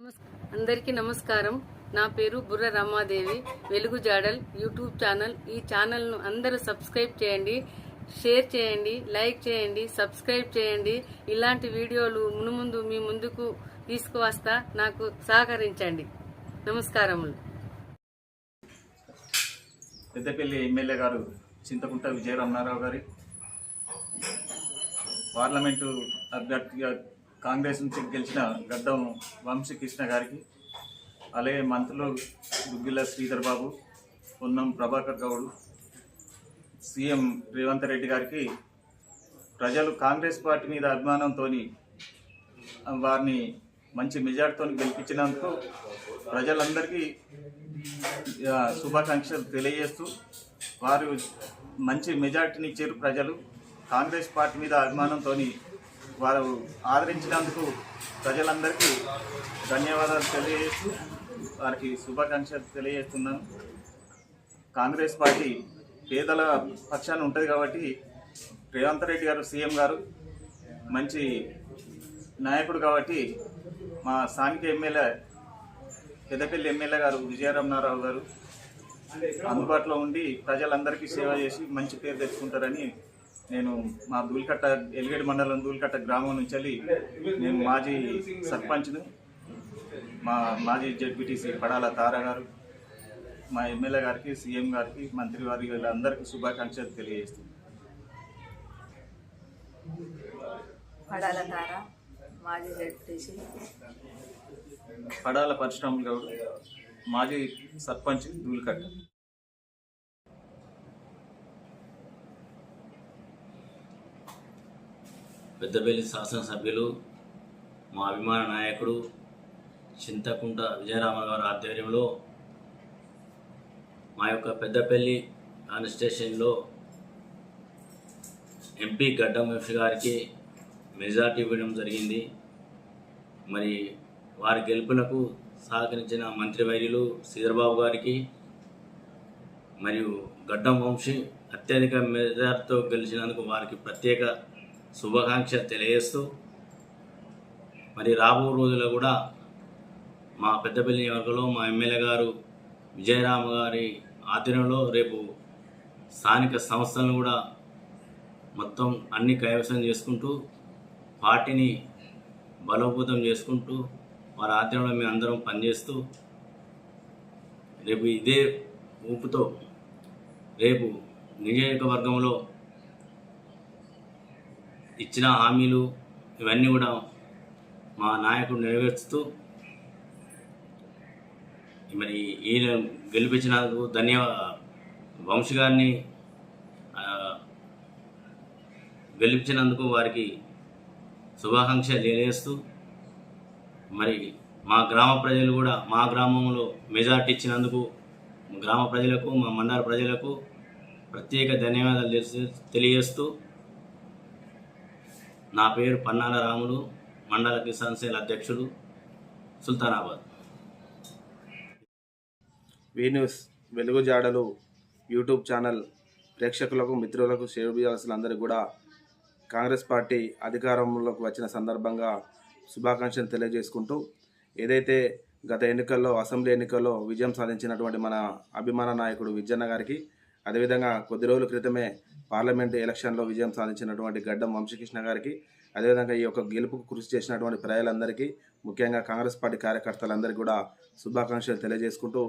అందరికీ నమస్కారం. నా పేరు బుర్ర రమాదేవి. వెలుగు జాడల్ యూట్యూబ్ ఛానల్. ఈ ఛానల్ను అందరూ సబ్స్క్రైబ్ చేయండి షేర్ చేయండి లైక్ చేయండి సబ్స్క్రైబ్ చేయండి. ఇలాంటి వీడియోలు మునుముందు మీ ముందుకు తీసుకువస్తా నాకు సహకరించండి. నమస్కారములు. పెద్దపల్లి ఎమ్మెల్యే గారు చింతకుంట విజయరమణారావు గారి పార్లమెంటు అభ్యర్థిగా కాంగ్రెస్ నుంచి గెలిచిన గడ్డం వంశీకృష్ణ గారికి అలాగే మంత్రులు దుగ్గిల శ్రీధర్ బాబు పొన్నం ప్రభాకర్ గౌడ్ సీఎం రేవంత్ రెడ్డి గారికి ప్రజలు కాంగ్రెస్ పార్టీ మీద అభిమానంతో వారిని మంచి మెజార్టీతో గెలిపించినందుకు ప్రజలందరికీ శుభాకాంక్షలు తెలియజేస్తూ వారు మంచి మెజార్టీని ఇచ్చారు ప్రజలు. కాంగ్రెస్ పార్టీ మీద అభిమానంతో వారు ఆదరించినందుకు ప్రజలందరికీ ధన్యవాదాలు తెలియజేస్తూ వారికి శుభాకాంక్షలు తెలియజేస్తున్నాను. కాంగ్రెస్ పార్టీ పేదల పక్షాన్ని ఉంటుంది కాబట్టి రేవంత్ రెడ్డి గారు సీఎం గారు మంచి నాయకుడు కాబట్టి మా స్థానిక ఎమ్మెల్యే పెద్దపల్లి ఎమ్మెల్యే గారు విజయరమణారావు గారు అందుబాటులో ఉండి ప్రజలందరికీ సేవ చేసి మంచి పేరు తెచ్చుకుంటారని నేను మా దూలికట్ట ఎలిగేడు మండలం దూలికట్ట గ్రామం నుంచి వెళ్ళి నేను మాజీ సర్పంచ్ను మా మాజీ జడ్పీటీసీ పడాల తార గారు మా ఎమ్మెల్యే గారికి సీఎం గారికి మంత్రి వారి వీళ్ళందరికీ శుభాకాంక్షలు తెలియజేస్తున్నాను పడాల తార మాజీ జడ్పీసీ పడాల పరశురాములు గౌడ్ మాజీ సర్పంచ్ దూలికట్ట. పెద్దపల్లి శాసనసభ్యులు మా అభిమాన నాయకుడు చింతకుంట విజయరామ గారి ఆధ్వర్యంలో మా యొక్క పెద్దపల్లి కాన్స్టిట్యూషన్లో ఎంపీ గడ్డం వంశీ గారికి మెజార్టీ ఇవ్వడం జరిగింది. మరి వారి గెలుపునకు సహకరించిన మంత్రివర్యులు శ్రీధరబాబు గారికి మరియు గడ్డం వంశీ అత్యధిక మెజార్టీతో గెలిచినందుకు వారికి ప్రత్యేక శుభాకాంక్ష తెలియజేస్తూ మరి రాబో రోజుల్లో కూడా మా పెద్దపల్లి నియోజకవర్గంలో మా ఎమ్మెల్యే గారు విజయరామ గారి ఆధ్వర్యంలో రేపు స్థానిక సంస్థలను కూడా మొత్తం అన్ని కైవసం చేసుకుంటూ పార్టీని బలోపేతం చేసుకుంటూ వారి ఆధ్వర్యంలో మేము అందరం పనిచేస్తూ రేపు ఇదే ఊపుతో రేపు నియోజకవర్గంలో ఇచ్చిన హామీలు ఇవన్నీ కూడా మా నాయకుడు నెరవేర్చుతూ మరి ఈయన గెలిపించినందుకు ధన్యవా వంశీ గారిని గెలిపించినందుకు వారికి శుభాకాంక్షలు తెలియజేస్తూ మరి మా గ్రామ ప్రజలు కూడా మా గ్రామంలో మెజార్టీ ఇచ్చినందుకు గ్రామ ప్రజలకు మా మండల ప్రజలకు ప్రత్యేక ధన్యవాదాలు తెలియజేస్తూ నా పేరు పన్నాల రాములు మండల కిసాన్ సేల్ అధ్యక్షుడు సుల్తానాబాద్. వీ న్యూస్ వెలుగు జాడలు యూట్యూబ్ ఛానల్ ప్రేక్షకులకు మిత్రులకు అందరికీ కూడా కాంగ్రెస్ పార్టీ అధికారంలోకి వచ్చిన సందర్భంగా శుభాకాంక్షలు తెలియజేసుకుంటూ ఏదైతే గత ఎన్నికల్లో అసెంబ్లీ ఎన్నికల్లో విజయం సాధించినటువంటి మన అభిమాన నాయకుడు విజయన్న గారికి అదేవిధంగా కొద్ది రోజుల క్రితమే పార్లమెంట్ ఎలక్షన్లో విజయం సాధించినటువంటి గడ్డం వంశీకృష్ణ గారికి అదేవిధంగా ఈ యొక్క గెలుపుకు కృషి చేసినటువంటి ప్రజలందరికీ ముఖ్యంగా కాంగ్రెస్ పార్టీ కార్యకర్తలందరికీ కూడా శుభాకాంక్షలు తెలియజేసుకుంటూ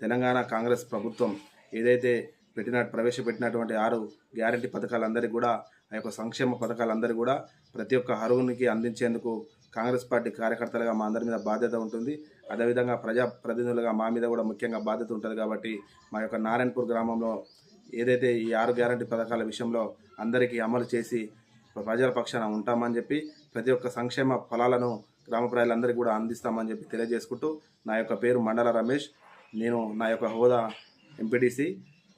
తెలంగాణ కాంగ్రెస్ ప్రభుత్వం ఏదైతే పెట్టిన ప్రవేశపెట్టినటువంటి ఆరు గ్యారంటీ పథకాలందరికీ కూడా ఆ యొక్క సంక్షేమ పథకాలందరూ కూడా ప్రతి ఒక్క అరువునికి అందించేందుకు కాంగ్రెస్ పార్టీ కార్యకర్తలుగా మా అందరి మీద బాధ్యత ఉంటుంది. అదేవిధంగా ప్రజా ప్రతినిధులుగా మా మీద కూడా ముఖ్యంగా బాధ్యత ఉంటుంది కాబట్టి మా యొక్క నారాయణపూర్ గ్రామంలో ఏదైతే ఈ ఆరు గ్యారంటీ పథకాల విషయంలో అందరికీ అమలు చేసి ప్రజల పక్షాన ఉంటామని చెప్పి ప్రతి ఒక్క సంక్షేమ ఫలాలను గ్రామ ప్రజలందరికీ కూడా అందిస్తామని చెప్పి తెలియజేసుకుంటూ నా యొక్క పేరు మండల రమేష్. నేను నా యొక్క హోదా ఎంపీటీసీ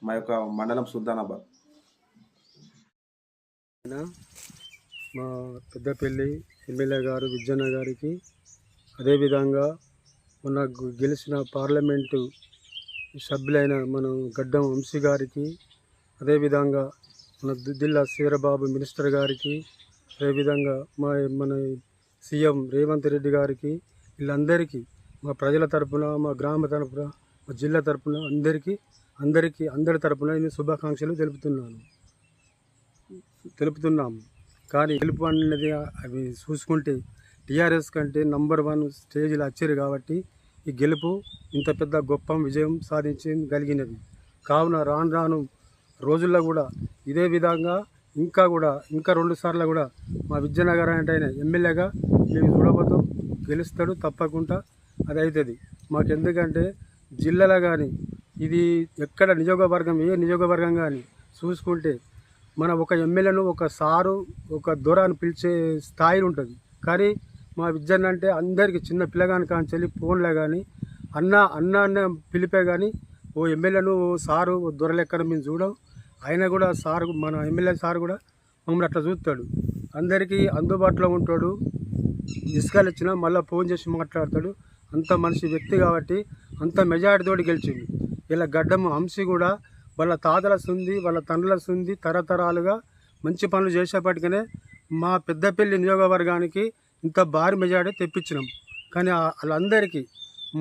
మా యొక్క మండలం సుల్తానాబాద్. మా పెద్దపల్లి ఎమ్మెల్యే గారు విజయన్న గారికి అదేవిధంగా మన గెలిచిన పార్లమెంటు సభ్యులైన మనం గడ్డం వంశీ గారికి అదేవిధంగా మన జిల్లా సీరబాబు మినిస్టర్ గారికి అదేవిధంగా మా మన సీఎం రేవంత్ రెడ్డి గారికి వీళ్ళందరికీ మా ప్రజల తరపున మా గ్రామ తరపున మా జిల్లా తరపున అందరికీ అందరికీ అందరి తరపున నేను శుభాకాంక్షలు తెలుపుతున్నాను. తెలుపుతున్నాము కానీ గెలుపు అనేది అవి చూసుకుంటే టీఆర్ఎస్ కంటే నంబర్ వన్ స్టేజ్లో వచ్చారు కాబట్టి ఈ గెలుపు ఇంత పెద్ద గొప్ప విజయం సాధించగలిగినది కావున రాను రాను రోజుల్లో కూడా ఇదే విధంగా ఇంకా కూడా ఇంకా రెండు సార్లు కూడా మా విద్యానగర్ అంటే ఆయన ఎమ్మెల్యేగా మేము చూడబోతాం గెలుస్తాడు తప్పకుండా అది అవుతుంది మాకు ఎందుకంటే జిల్లాలో కానీ ఇది ఎక్కడ నియోగవర్గం ఏ నియోగవర్గం కానీ చూసుకుంటే మన ఒక ఎమ్మెల్యేను ఒక సారు ఒక దొర అని పిలిచే స్థాయి ఉంటుంది. కానీ మా విద్యను అంటే అందరికీ చిన్న పిల్లగాని కాంచెల్లి ఫోన్లే కానీ అన్న అన్న అన్న పిలిపే కానీ ఓ ఎమ్మెల్యేను ఓ సారు ఓ దొర లెక్కన మేము చూడం. ఆయన కూడా సార్ మన ఎమ్మెల్యే సార్ కూడా మమ్మల్ని అట్లా చూస్తాడు. అందరికీ అందుబాటులో ఉంటాడు. ఇసుకలు ఇచ్చినా మళ్ళీ ఫోన్ చేసి మాట్లాడతాడు. అంత మనిషి వ్యక్తి కాబట్టి అంత మెజారిటీతోటి గెలిచింది ఇలా గడ్డము హంసి కూడా వాళ్ళ తాతల సుంది వాళ్ళ తండ్రుల సుంది తరతరాలుగా మంచి పనులు చేసేపటికనే మా పెద్దపల్లి నియోగవర్గానికి ఇంత భారీ మెజార్టీ తెప్పించినాం. కానీ వాళ్ళందరికీ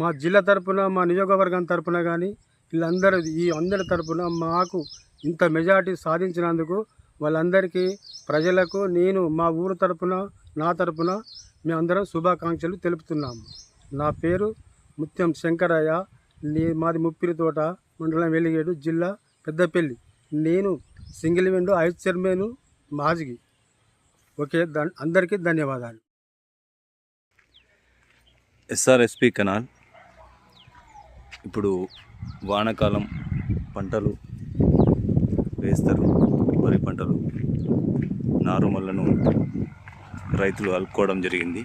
మా జిల్లా తరపున మా నియోజకవర్గం తరపున కానీ వీళ్ళందరూ ఈ అందరి తరపున మాకు ఇంత మెజార్టీ సాధించినందుకు వాళ్ళందరికీ ప్రజలకు నేను మా ఊరు తరపున నా తరపున మేమందరం శుభాకాంక్షలు తెలుపుతున్నాము. నా పేరు ముత్యం శంకరయ్య. నే మాది ముప్పిరి తోట మండలం వెలిగేడు జిల్లా పెద్దపల్లి. నేను సింగిల్ విండో ఐస్ చైర్మన్ మాజిగి ఓకే దన్ అందరికీ ధన్యవాదాలు. ఎస్ఆర్ఎస్పి కెనాల్ ఇప్పుడు వానాకాలం పంటలు వేస్తారు వరి పంటలు నారుమల్లను రైతులు అలుపుకోవడం జరిగింది.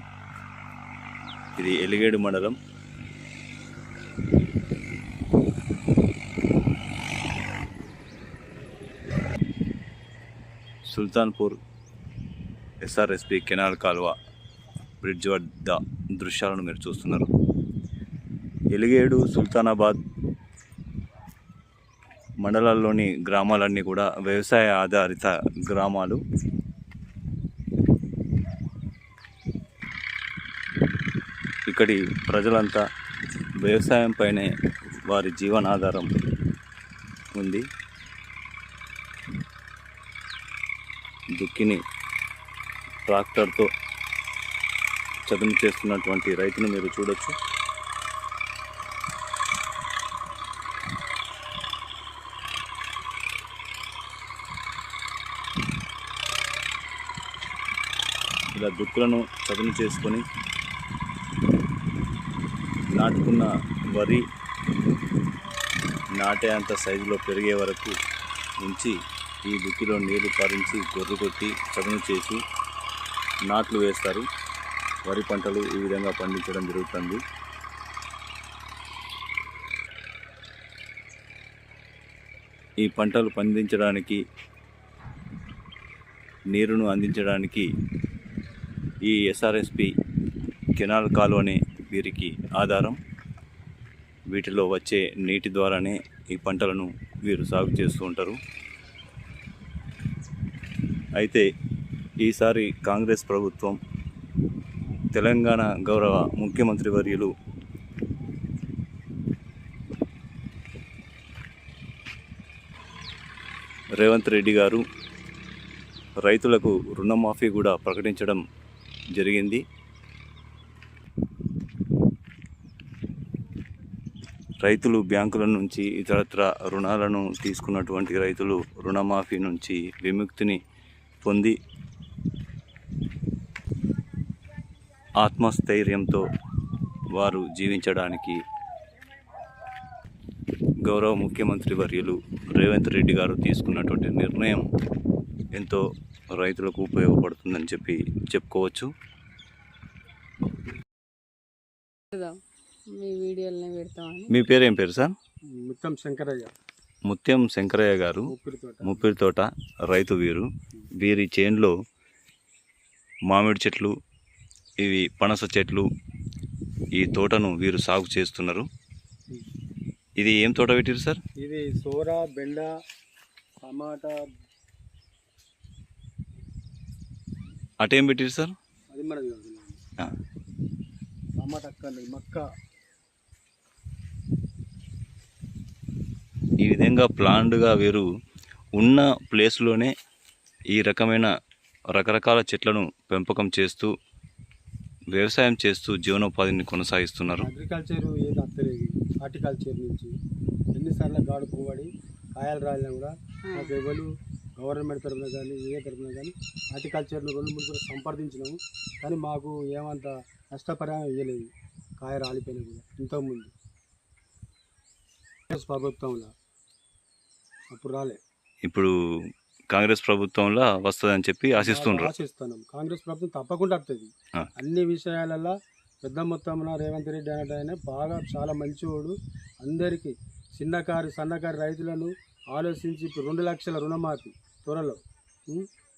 ఇది ఎలిగేడు మండలం. సుల్తాన్పూర్ ఎస్ఆర్ఎస్పి కెనాల్ కాలువ బ్రిడ్జ్ వద్ద దృశ్యాలను మీరు చూస్తున్నారు. ఎలిగేడు సుల్తానాబాద్ మండలాల్లోని గ్రామాలన్నీ కూడా వ్యవసాయ ఆధారిత గ్రామాలు. ఇక్కడి ప్రజలంతా వ్యవసాయం పైనే వారి జీవనాధారం ఉంది. దుక్కిని ట్రాక్టర్తో చదును చేస్తున్నటువంటి రైతును మీరు చూడొచ్చు. ఇలా దుక్కులను చదును చేసుకొని నాటుకున్న వరి నాటే అంత సైజులో పెరిగే వరకు ఉంచి ఈ దుక్కిలో నీళ్ళు పారించి గొర్రు కొట్టి చదును చేసి నాట్లు వేస్తారు. వరి పంటలు ఈ విధంగా పండించడం జరుగుతుంది. ఈ పంటలు పండించడానికి నీరును అందించడానికి ఈ ఎస్ఆర్ఎస్పి కెనాల్ కాలువనే వీరికి ఆధారం. వీటిలో వచ్చే నీటి ద్వారానే ఈ పంటలను వీరు సాగు చేస్తూ ఉంటారు. అయితే ఈసారి కాంగ్రెస్ ప్రభుత్వం తెలంగాణ గౌరవ ముఖ్యమంత్రి వర్యులు. రేవంత్ రెడ్డి గారు రైతులకు రుణమాఫీ కూడా ప్రకటించడం జరిగింది. రైతులు బ్యాంకుల నుంచి ఇతరత్ర రుణాలను తీసుకున్నటువంటి రైతులు రుణమాఫీ నుంచి విముక్తిని పొంది ఆత్మస్థైర్యంతో వారు జీవించడానికి గౌరవ ముఖ్యమంత్రి వర్యులు రేవంత్ రెడ్డి గారు తీసుకున్నటువంటి నిర్ణయం ఎంతో రైతులకు ఉపయోగపడుతుందని చెప్పి చెప్పుకోవచ్చు. మీ వీడియోలనే పెడతామని. మీ పేరేం పేరు సార్? ముత్తం శంకరయ్య. ముత్యం శంకరయ్య గారు ఊపిరి తోట. ముప్పిరి తోట రైతు వీరు. వీరి చేన్లో మామిడి చెట్లు ఇవి పనస చెట్లు ఈ తోటను వీరు సాగు చేస్తున్నారు. ఇది ఏం తోట పెట్టారు సార్? ఇది సోర బెండ టమాటా. అటేం పెట్టారు సార్? అది మనది టమాటా మక్క. ఈ విధంగా ప్లాండ్గా వీరు ఉన్న ప్లేస్లోనే ఈ రకమైన రకరకాల చెట్లను పెంపకం చేస్తూ వ్యవసాయం చేస్తూ జీవనోపాధిని కొనసాగిస్తున్నారు. అగ్రికల్చర్ ఏది అత్తలేదు. హార్టికల్చర్ నుంచి ఎన్నిసార్లు గాడు పోబడి కాయలు రాలినా కూడా మాకు ఎవరు గవర్నమెంట్ తరఫున కానీ ఏ తరఫున కానీ హార్టికల్చర్ను రెండు మూడు సంప్రదించినాము. కానీ మాకు ఏమంత నష్టపరిహారం ఇవ్వలేదు. కాయ రాలిపోయినా కూడా ఇంతకుముందు. ప్రభుత్వంలో అప్పుడు రాలే. ఇప్పుడు కాంగ్రెస్ ప్రభుత్వంలో వస్తుందని చెప్పి ఆశిస్తుండ్రు. ఆశిస్తున్నాం. కాంగ్రెస్ ప్రభుత్వం తప్పకుండా వస్తుంది. అన్ని విషయాలలో పెద్ద మొత్తంలో రేవంత్ రెడ్డి అనేట ఆయన బాగా చాలా మంచివాడు. అందరికీ చిన్నకారు సన్నకారు రైతులను ఆలోచించి ఇప్పుడు రెండు లక్షల రుణమాఫీ త్వరలో?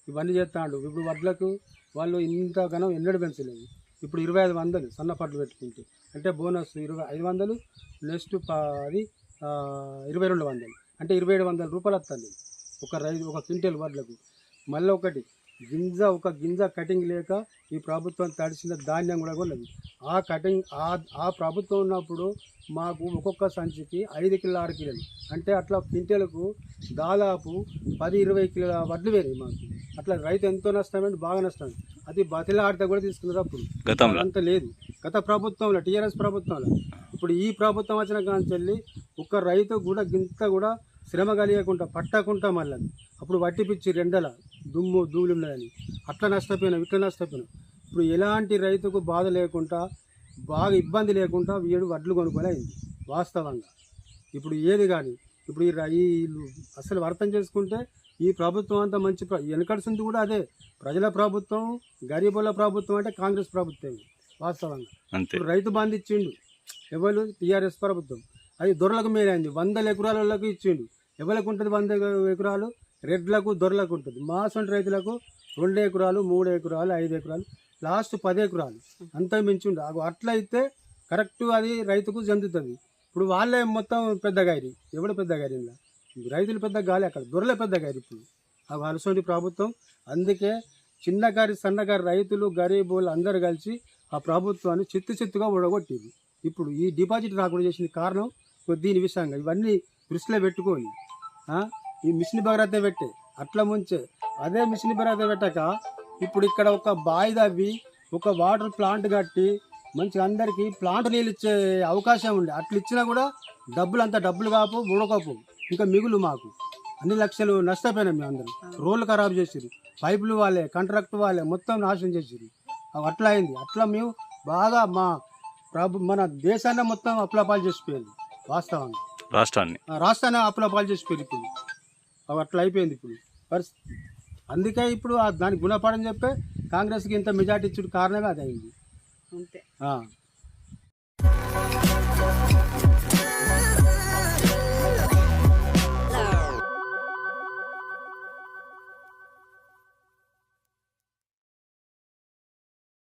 ఇవన్నీ చేస్తాడు ఇప్పుడు వడ్లకు వాళ్ళు ఇంతగానో ఎన్నడూ పెంచలేదు. ఇప్పుడు ఇరవై ఐదు వందలు సన్న పట్లు పెట్టుకుంటే. అంటే బోనస్ ఇరవై ఐదు వందలు నెక్స్ట్ అది ఇరవై రెండు వందలు. అంటే ఇరవై ఏడు వందల రూపాయలు వస్తుంది. ఒక రైతు ఒక క్వింటల్ వడ్లకు. మళ్ళీ ఒకటి గింజ ఒక గింజ కటింగ్ లేక ఈ ప్రభుత్వం తడిసిన ధాన్యం కూడా ఉన్నది ఆ కటింగ్ ఆ ఆ ప్రభుత్వం ఉన్నప్పుడు మాకు ఒక్కొక్క సంచికి ఐదు కిలో ఆరు కిలోలు. అంటే అట్లా క్వింటలకు దాదాపు పది ఇరవై కిలోల వడ్లు వేరాయి మాకు. అట్లా రైతు ఎంతో నష్టమైంది బాగా నష్టం అది బతిలాడితే కూడా తీసుకున్నారు అప్పుడు. అంత లేదు. గత ప్రభుత్వంలో టీఆర్ఎస్ ప్రభుత్వంలో. ఇప్పుడు ఈ ప్రభుత్వం వచ్చిన కాంచెల్లి ఒక్క రైతు కూడా గింత కూడా శ్రమ కలిగకుండా పట్టకుండా మళ్ళీ అప్పుడు వట్టి పిచ్చి రెండల దుమ్ము ధూళి ఉన్నదని. అట్లా నష్టపోయినాం ఇట్లా నష్టపోయినాం. ఇప్పుడు ఎలాంటి రైతుకు బాధ లేకుండా బాగా ఇబ్బంది లేకుండా వీడు వడ్లు కొనుక్కొని అయింది వాస్తవంగా. ఇప్పుడు ఏది కానీ ఇప్పుడు ఈ అసలు అర్థం చేసుకుంటే ఈ ప్రభుత్వం అంతా మంచి వెనకడుస్తుంది కూడా అదే. ప్రజల ప్రభుత్వం గరీబుల ప్రభుత్వం అంటే కాంగ్రెస్ ప్రభుత్వం వాస్తవంగా. రైతు బంధు ఇచ్చిండు ఎవరు? టీఆర్ఎస్ ప్రభుత్వం. అది దొరలకు మేలైంది వందల ఎకరాలకు ఇచ్చిండు. ఎవరికి ఉంటుంది వంద ఎకరాలు? రెడ్లకు దొరలకు ఉంటుంది. మా సొంత రైతులకు రెండు ఎకరాలు మూడు ఎకరాలు ఐదు ఎకరాలు లాస్ట్ పది ఎకరాలు. అంతా మించిండు. అగో అట్లయితే కరెక్ట్ అది రైతుకు చెందుతుంది ఇప్పుడు వాళ్ళే మొత్తం పెద్ద గారి. ఎవడు పెద్ద గారి రైతులు పెద్ద గాలి అక్కడ. దొరలే పెద్ద గారి ఇప్పుడు. ఆ అలసోటి ప్రభుత్వం అందుకే చిన్నగారి సన్నగారి రైతులు గరీబులు అందరు కలిసి ఆ ప్రభుత్వాన్ని చిత్తు చిత్తుగా ఓడగొట్టింది ఇప్పుడు ఈ డిపాజిట్ రాకుండా చేసిన కారణం దీని విషయంగా. ఇవన్నీ దృష్టిలో పెట్టుకొని ఈ మిషన్ భగరత పెట్టే అట్లా ముంచే. అదే మిషన్ భగరత పెట్టక ఇప్పుడు ఇక్కడ ఒక బావి తవ్వి ఒక వాటర్ ప్లాంట్ కట్టి మంచిగా అందరికీ ప్లాంట్ నీళ్ళు ఇచ్చే అవకాశం ఉండే అట్లా ఇచ్చినా కూడా డబ్బులు అంతా డబ్బులు కాపు ముడకపో ఇంకా మిగులు మాకు. అన్ని లక్షలు నష్టపోయినాం మేము అందరం. రోడ్లు ఖరాబ్ చేసిరు పైపులు వాళ్ళే కాంట్రాక్ట్ వాళ్ళే మొత్తం నాశనం చేసిరు అవి అట్లా అయింది. అట్లా మేము బాగా మా ప్రభు మన దేశాన్ని మొత్తం అప్లపాలు చేసిపోయింది. వాస్తవంగా రాష్ట్రాన్ని. ఆ రాష్ట్రాన్ని అప్లపాలు చేసిపోయింది ఇప్పుడు అవి అట్లా అయిపోయింది ఇప్పుడు. పరిస్థితి. అందుకే ఇప్పుడు దానికి గుణపాఠం చెప్పే కాంగ్రెస్కి ఇంత మెజార్టీ ఇచ్చుడు కారణమే అది అయింది అంతే. ఆ.